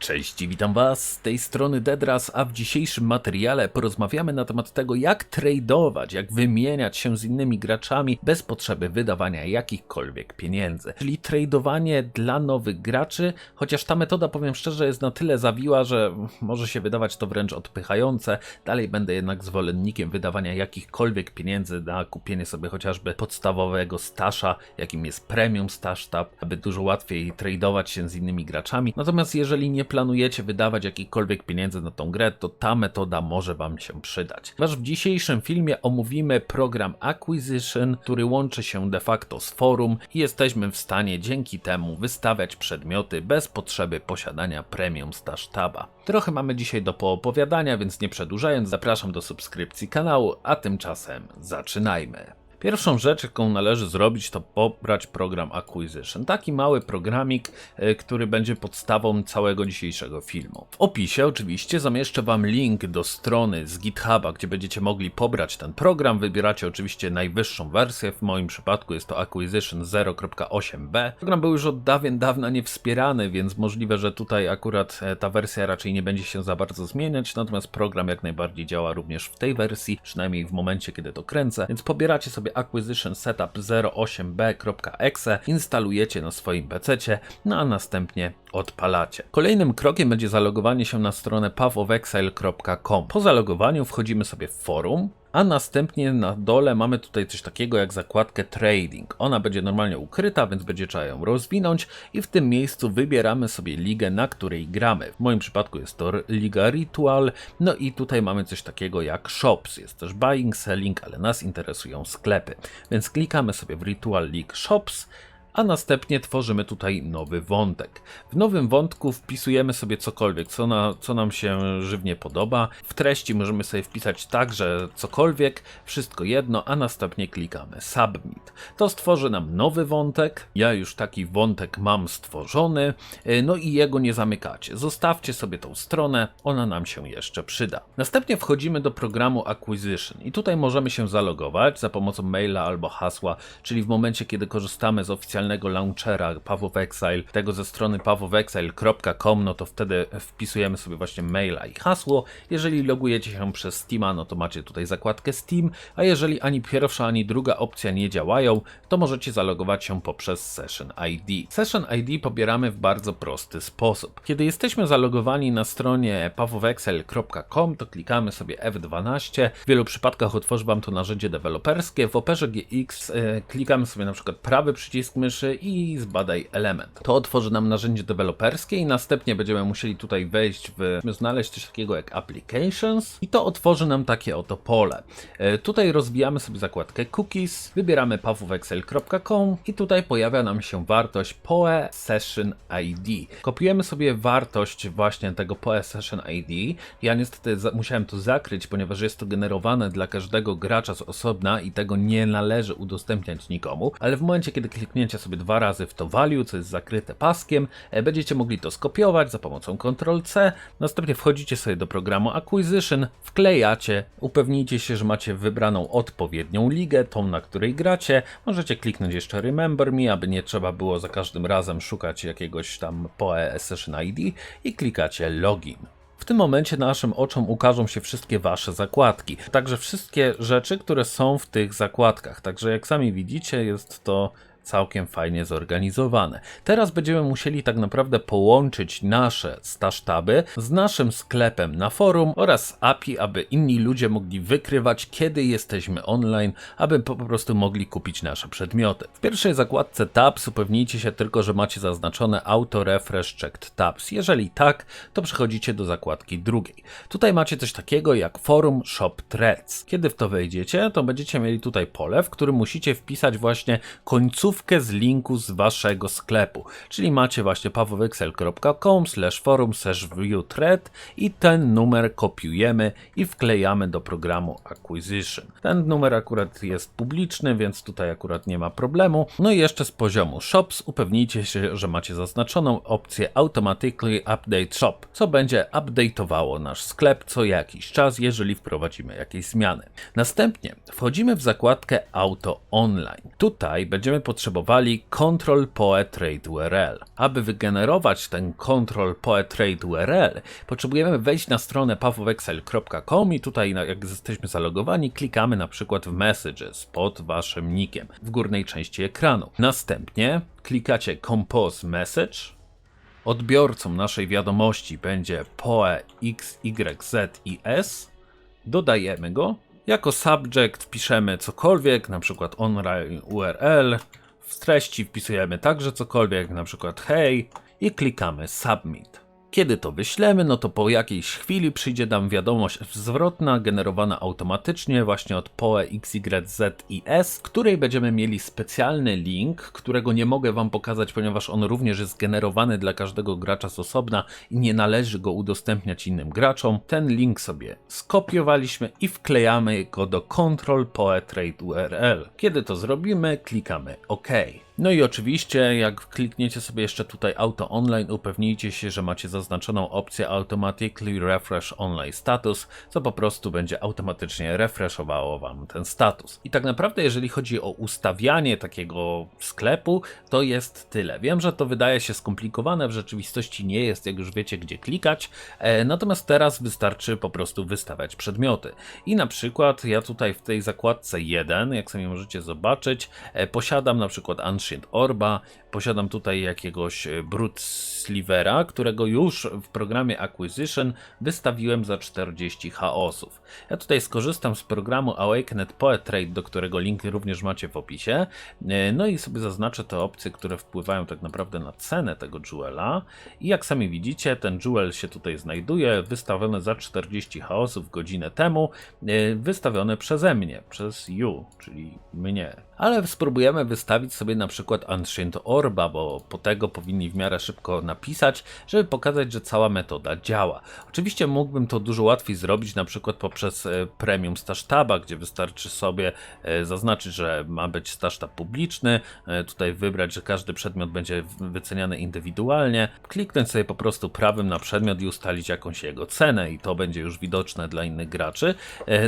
Cześć, witam Was z tej strony Dedras, a w dzisiejszym materiale porozmawiamy na temat tego, jak tradeować, jak wymieniać się z innymi graczami bez potrzeby wydawania jakichkolwiek pieniędzy. Czyli tradowanie dla nowych graczy, chociaż ta metoda, powiem szczerze, jest na tyle zawiła, że może się wydawać to wręcz odpychające. Dalej będę jednak zwolennikiem wydawania jakichkolwiek pieniędzy na kupienie sobie chociażby podstawowego stasza, jakim jest Premium Stash Tab, aby dużo łatwiej tradować się z innymi graczami. Natomiast jeżeli nie planujecie wydawać jakichkolwiek pieniędzy na tą grę, to ta metoda może Wam się przydać. Ponieważ w dzisiejszym filmie omówimy program Acquisition, który łączy się de facto z forum i jesteśmy w stanie dzięki temu wystawiać przedmioty bez potrzeby posiadania Premium Stash Taba. Trochę mamy dzisiaj do poopowiadania, więc nie przedłużając, zapraszam do subskrypcji kanału, a tymczasem zaczynajmy. Pierwszą rzecz, jaką należy zrobić, to pobrać program Acquisition. Taki mały programik, e, który będzie podstawą całego dzisiejszego filmu. W opisie oczywiście zamieszczę Wam link do strony z GitHuba, gdzie będziecie mogli pobrać ten program. Wybieracie oczywiście najwyższą wersję, w moim przypadku jest to Acquisition 0.8b. Program był już od dawien dawna niewspierany, więc możliwe, że tutaj akurat e, ta wersja raczej nie będzie się za bardzo zmieniać, natomiast program jak najbardziej działa również w tej wersji, przynajmniej w momencie, kiedy to kręcę, więc pobieracie sobie Acquisition Setup 08b.exe, instalujecie na swoim PC, no a następnie odpalacie. Kolejnym krokiem będzie zalogowanie się na stronę pathofexile.com. Po zalogowaniu wchodzimy sobie w forum, a następnie na dole mamy tutaj coś takiego jak zakładkę Trading. Ona będzie normalnie ukryta, więc będzie trzeba ją rozwinąć i w tym miejscu wybieramy sobie ligę, na której gramy. W moim przypadku jest to Liga Ritual, no i tutaj mamy coś takiego jak Shops. Jest też Buying, Selling, ale nas interesują sklepy. Więc klikamy sobie w Ritual League Shops, a następnie tworzymy tutaj nowy wątek. W nowym wątku wpisujemy sobie cokolwiek, co, na, co nam się żywnie podoba. W treści możemy sobie wpisać także cokolwiek, wszystko jedno, a następnie klikamy Submit. To stworzy nam nowy wątek. Ja już taki wątek mam stworzony, y, no i jego nie zamykacie. Zostawcie sobie tą stronę, ona nam się jeszcze przyda. Następnie wchodzimy do programu Acquisition i tutaj możemy się zalogować za pomocą maila albo hasła, czyli w momencie, kiedy korzystamy z oficjalnego oficjalnego launchera Pawów Exile, tego ze strony pawowexile.com, no to wtedy wpisujemy sobie właśnie maila i hasło. Jeżeli logujecie się przez Steama, no to macie tutaj zakładkę Steam, a jeżeli ani pierwsza, ani druga opcja nie działają, to możecie zalogować się poprzez Session ID. Session ID pobieramy w bardzo prosty sposób. Kiedy jesteśmy zalogowani na stronie pawowexel.com, to klikamy sobie F12. W wielu przypadkach otworzy Wam to narzędzie deweloperskie. W Operze GX e, klikamy sobie na przykład prawy przycisk myszy, myszy i zbadaj element. To otworzy nam narzędzie deweloperskie i następnie będziemy musieli tutaj wejść w, znaleźć coś takiego jak applications i to otworzy nam takie oto pole. E, tutaj rozwijamy sobie zakładkę cookies, wybieramy pawówexcel.com i tutaj pojawia nam się wartość POE Session ID. Kopiujemy sobie wartość właśnie tego POE Session ID. Ja niestety musiałem to zakryć, ponieważ jest to generowane dla każdego gracza z osobna i tego nie należy udostępniać nikomu, ale w momencie, kiedy klikniecie sobie dwa razy w to value, co jest zakryte paskiem, e, będziecie mogli to skopiować za pomocą Ctrl-C, następnie wchodzicie sobie do programu Acquisition, wklejacie, upewnijcie się, że macie wybraną odpowiednią ligę, tą na której gracie, możecie kliknąć jeszcze Remember Me, aby nie trzeba było za każdym razem szukać jakiegoś tam POE Session ID i klikacie Login. W tym momencie naszym oczom ukażą się wszystkie Wasze zakładki, także wszystkie rzeczy, które są w tych zakładkach. Także jak sami widzicie, jest to całkiem fajnie zorganizowane. Teraz będziemy musieli tak naprawdę połączyć nasze stasztaby z naszym sklepem na forum oraz API, aby inni ludzie mogli wykrywać, kiedy jesteśmy online, aby po prostu mogli kupić nasze przedmioty. W pierwszej zakładce Tabs upewnijcie się tylko, że macie zaznaczone Auto Refresh Checked Tabs. Jeżeli tak, to przechodzicie do zakładki drugiej. Tutaj macie coś takiego jak Forum Shop Threads. Kiedy w to wejdziecie, to będziecie mieli tutaj pole, w którym musicie wpisać właśnie końcówkę z linku z waszego sklepu. Czyli macie właśnie pawowexel.com forum view thread i ten numer kopiujemy i wklejamy do programu Acquisition. Ten numer akurat jest publiczny, więc tutaj akurat nie ma problemu. No i jeszcze z poziomu Shops upewnijcie się, że macie zaznaczoną opcję Automatically Update Shop, co będzie update'owało nasz sklep co jakiś czas, jeżeli wprowadzimy jakieś zmiany. Następnie wchodzimy w zakładkę Auto Online. Tutaj będziemy potrzebować potrzebowali control poe trade URL. Aby wygenerować ten control poe trade URL, potrzebujemy wejść na stronę pathofexcel.com i tutaj jak jesteśmy zalogowani, klikamy na przykład w messages pod waszym nickiem w górnej części ekranu. Następnie klikacie compose message, Odbiorcą naszej wiadomości będzie POE X, Y, Z i S. Dodajemy go. Jako subject wpiszemy cokolwiek, na przykład online URL. W treści wpisujemy także cokolwiek, na przykład hej i klikamy submit. Kiedy to wyślemy, no to po jakiejś chwili przyjdzie nam wiadomość zwrotna, generowana automatycznie właśnie od POE XYZ i S, w której będziemy mieli specjalny link, którego nie mogę Wam pokazać, ponieważ on również jest generowany dla każdego gracza z osobna i nie należy go udostępniać innym graczom. Ten link sobie skopiowaliśmy i wklejamy go do Control POE Trade URL. Kiedy to zrobimy, klikamy OK. No i oczywiście, jak klikniecie sobie jeszcze tutaj Auto Online, upewnijcie się, że macie zaznaczoną opcję Automatically Refresh Online Status, co po prostu będzie automatycznie refreshowało Wam ten status. I tak naprawdę, jeżeli chodzi o ustawianie takiego sklepu, to jest tyle. Wiem, że to wydaje się skomplikowane, w rzeczywistości nie jest, jak już wiecie, gdzie klikać, e, natomiast teraz wystarczy po prostu wystawiać przedmioty. I na przykład ja tutaj w tej zakładce 1, jak sobie możecie zobaczyć, e, posiadam na przykład Ancient Orba, posiadam tutaj jakiegoś e, Brute Slivera, którego już w programie Acquisition wystawiłem za 40 chaosów. Ja tutaj skorzystam z programu Awakened Poet Trade, do którego link również macie w opisie. E, No i sobie zaznaczę te opcje, które wpływają tak naprawdę na cenę tego jewela. I jak sami widzicie, ten jewel się tutaj znajduje, wystawiony za 40 chaosów godzinę temu, e, wystawione przeze mnie, przez you, czyli mnie. Ale spróbujemy wystawić sobie na przykład Ancient Orba, bo po tego powinni w miarę szybko napisać, żeby pokazać, że cała metoda działa. Oczywiście mógłbym to dużo łatwiej zrobić, na przykład poprzez e, Premium Stash Taba, gdzie wystarczy sobie e, zaznaczyć, że ma być Stash Tab publiczny, e, tutaj wybrać, że każdy przedmiot będzie wyceniany indywidualnie, kliknąć sobie po prostu prawym na przedmiot i ustalić jakąś jego cenę i to będzie już widoczne dla innych graczy.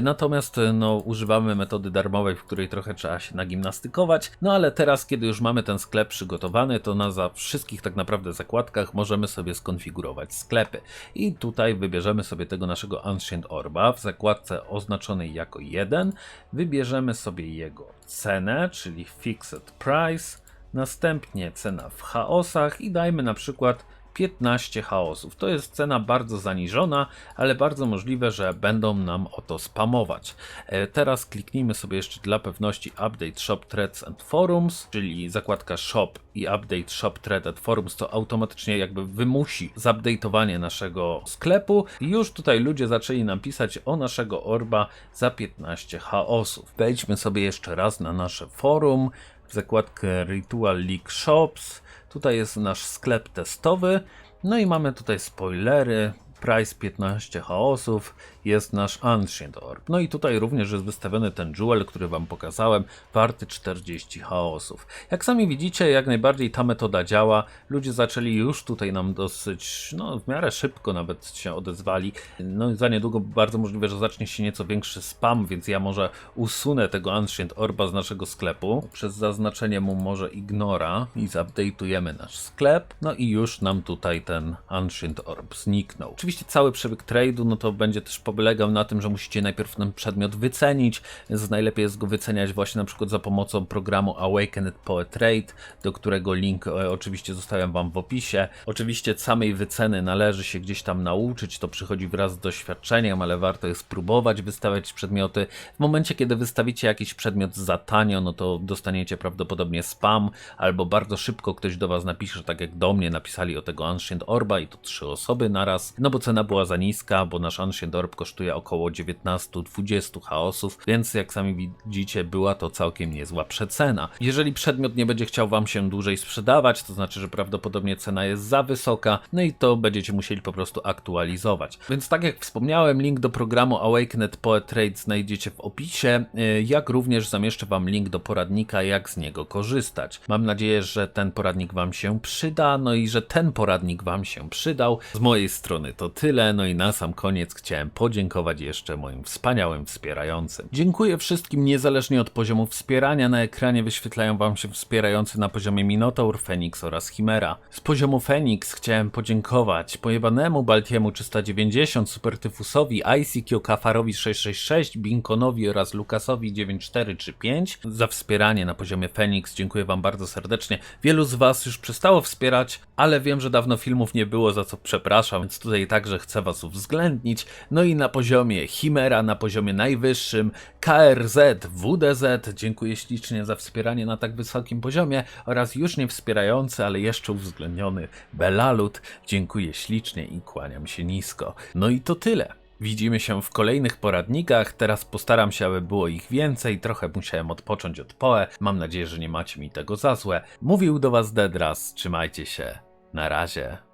Natomiast no, używamy metody darmowej, w której trochę trzeba się nagimnastykować, no ale teraz, kiedy już mamy ten sklep przygotowany, to na za wszystkich tak naprawdę zakładkach możemy sobie skonfigurować sklepy. I tutaj wybierzemy sobie tego naszego Ancient Orba w zakładce oznaczonej jako 1, wybierzemy sobie jego cenę, czyli Fixed Price, następnie cena w chaosach i dajmy na przykład 15 chaosów. To jest cena bardzo zaniżona, ale bardzo możliwe, że będą nam o to spamować. E, Teraz kliknijmy sobie jeszcze dla pewności Update Shop Threads and Forums, czyli zakładka Shop i Update Shop Thread and Forums to automatycznie jakby wymusi zupdate'owanie naszego sklepu. I już tutaj ludzie zaczęli nam pisać o naszego orba za 15 chaosów. Wejdźmy sobie jeszcze raz na nasze forum, w zakładkę Ritual League Shops. Tutaj jest nasz sklep testowy. No i mamy tutaj spoilery. Price 15 chaosów, jest nasz Ancient Orb. No i tutaj również jest wystawiony ten jewel, który Wam pokazałem, warty 40 chaosów. Jak sami widzicie, jak najbardziej ta metoda działa. Ludzie zaczęli już tutaj nam dosyć, no w miarę szybko nawet się odezwali. No i za niedługo bardzo możliwe, że zacznie się nieco większy spam, więc ja może usunę tego Ancient Orba z naszego sklepu przez zaznaczenie mu może ignora i zupdate'ujemy nasz sklep. No i już nam tutaj ten Ancient Orb zniknął. Oczywiście cały przebieg trade'u, no to będzie też polegał na tym, że musicie najpierw ten przedmiot wycenić, więc najlepiej jest go wyceniać właśnie na przykład za pomocą programu Awakened Poet Trade, do którego link e, oczywiście zostawiam Wam w opisie. Oczywiście samej wyceny należy się gdzieś tam nauczyć, to przychodzi wraz z doświadczeniem, ale warto jest próbować wystawiać przedmioty. W momencie, kiedy wystawicie jakiś przedmiot za tanio, no to dostaniecie prawdopodobnie spam, albo bardzo szybko ktoś do Was napisze, tak jak do mnie napisali o tego Ancient Orba i to trzy osoby naraz, no bo cena była za niska, bo nasz Ancient Orb kosztuje około 19-20 chaosów, więc jak sami widzicie, była to całkiem niezła przecena. Jeżeli przedmiot nie będzie chciał Wam się dłużej sprzedawać, to znaczy, że prawdopodobnie cena jest za wysoka, no i to będziecie musieli po prostu aktualizować. Więc tak jak wspomniałem, link do programu Awakened Poet Trade znajdziecie w opisie, y, jak również zamieszczę Wam link do poradnika, jak z niego korzystać. Mam nadzieję, że ten poradnik Wam się przyda, no i że ten poradnik Wam się przydał. Z mojej strony to tyle, no i na sam koniec chciałem podziękować jeszcze moim wspaniałym wspierającym. Dziękuję wszystkim niezależnie od poziomu wspierania, na ekranie wyświetlają wam się wspierający na poziomie Minotaur, Phoenix oraz Chimera. Z poziomu Phoenix chciałem podziękować pojebanemu Baltiemu 390, Supertyfusowi, ICQ Kafarowi 666, Binkonowi oraz Lukasowi 9435 za wspieranie na poziomie Phoenix. Dziękuję wam bardzo serdecznie. Wielu z was już przestało wspierać, ale wiem, że dawno filmów nie było, za co przepraszam, więc tutaj także chcę was uwzględnić. No i na poziomie Chimera, na poziomie najwyższym, KRZ, WDZ, dziękuję ślicznie za wspieranie na tak wysokim poziomie oraz już nie wspierający, ale jeszcze uwzględniony Belalut, dziękuję ślicznie i kłaniam się nisko. No i to tyle. Widzimy się w kolejnych poradnikach. Teraz postaram się, aby było ich więcej. Trochę musiałem odpocząć od Poe. Mam nadzieję, że nie macie mi tego za złe. Mówił do Was Dedras. Trzymajcie się. Na razie.